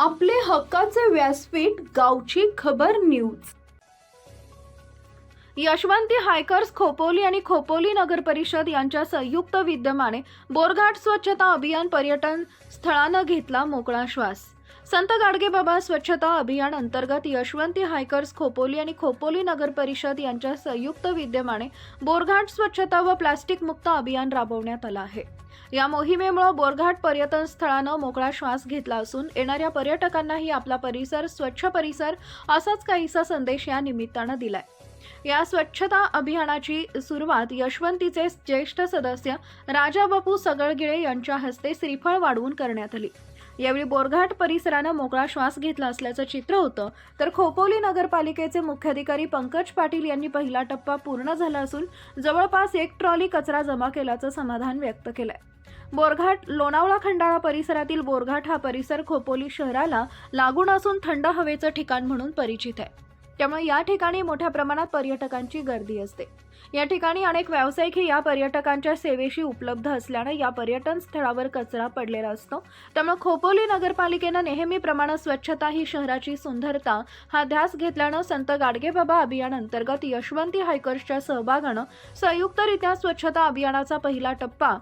आपले हक्काचे व्यासपीठ गावची खबर न्यूज. यशवंती हायकर्स खोपोली आणि खोपोली नगर परिषद यांच्या संयुक्त विद्यमाने बोरघाट स्वच्छता अभियान पर्यटन स्थळानं घेतला मोकळा श्वास. संत गाडगेबाबा स्वच्छता अभियान अंतर्गत यशवंती हायकर्स खोपोली आणि खोपोली नगर परिषद यांच्या संयुक्त विद्यमाने बोरघाट स्वच्छता व प्लास्टिक मुक्त अभियान राबवण्यात आलं आहे. या मोहिमेमुळे बोरघाट पर्यटन स्थळानं मोकळा श्वास घेतला असून येणाऱ्या पर्यटकांनाही आपला परिसर स्वच्छ परिसर असाच काहीसा संदेश या निमित्तानं दिलाय. या स्वच्छता अभियानाची सुरुवात यशवंतीचे ज्येष्ठ सदस्य राजाबापू सगळगिळे यांच्या हस्ते श्रीफळ वाढवून करण्यात आली. यावेळी बोरघाट परिसरानं मोकळा श्वास घेतला असल्याचं चित्र होतं तर खोपोली नगरपालिकेचे मुख्याधिकारी पंकज पाटील यांनी पहिला टप्पा पूर्ण झाला असून जवळपास एक ट्रॉली कचरा जमा केल्याचं समाधान व्यक्त केलंय. बोरघाट लोणावळा खंडाळा परिसरातील बोरघाट हा परिसर खोपोली शहराला लागून असून थंड हवेचं ठिकाण म्हणून परिचित आहे. त्यामुळे या ठिकाणी मोठ्या प्रमाणात पर्यटकांची गर्दी असते. या ठिकाणी अनेक व्यावसायिकही या पर्यटकांच्या सेवेशी उपलब्ध असल्यानं या पर्यटन स्थळावर कचरा पडलेला असतो. त्यामुळे खोपोली नगरपालिकेनं नेहमीप्रमाणे स्वच्छता ही शहराची सुंदरता हा ध्यास घेतल्यानं संत गाडगेबाबा अभियान अंतर्गत यशवंती हायकर्सच्या सहभागानं संयुक्तरित्या स्वच्छता अभियानाचा पहिला टप्पा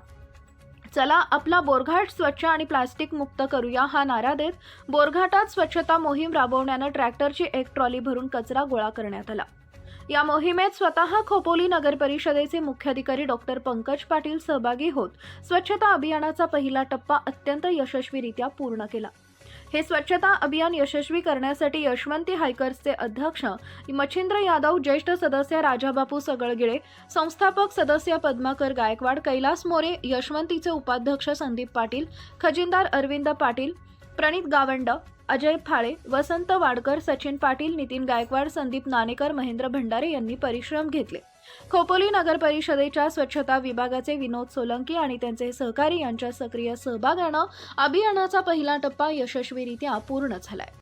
चला आपला बोरघाट स्वच्छ आणि प्लास्टिक मुक्त करूया हा नारा देत बोरघाटात स्वच्छता मोहीम राबवण्यानं ट्रॅक्टरची एक ट्रॉली भरून कचरा गोळा करण्यात आला. या मोहिमेत स्वतः खोपोली नगर परिषदेचे मुख्याधिकारी डॉक्टर पंकज पाटील सहभागी होत स्वच्छता अभियानाचा पहिला टप्पा अत्यंत यशस्वीरित्या पूर्ण केला. हे स्वच्छता अभियान यशस्वी करण्यासाठी यशवंती हायकर्सचे अध्यक्ष मच्छिंद्र यादव ज्येष्ठ सदस्य राजाबापू सगळगिळे संस्थापक सदस्य पद्माकर गायकवाड कैलास मोरे यशवंतीचे उपाध्यक्ष संदीप पाटील खजिनदार अरविंद पाटील प्रणित गावंड अजय फाळे वसंत वाडकर सचिन पाटील नितीन गायकवाड संदीप नाणेकर महेंद्र भंडारे यांनी परिश्रम घेतले. खोपोली नगर परिषदेच्या स्वच्छता विभागाचे विनोद सोलंकी आणि त्यांचे सहकारी यांच्या सक्रिय सहभागानं अभियानाचा पहिला टप्पा यशस्वीरित्या पूर्ण झालाय.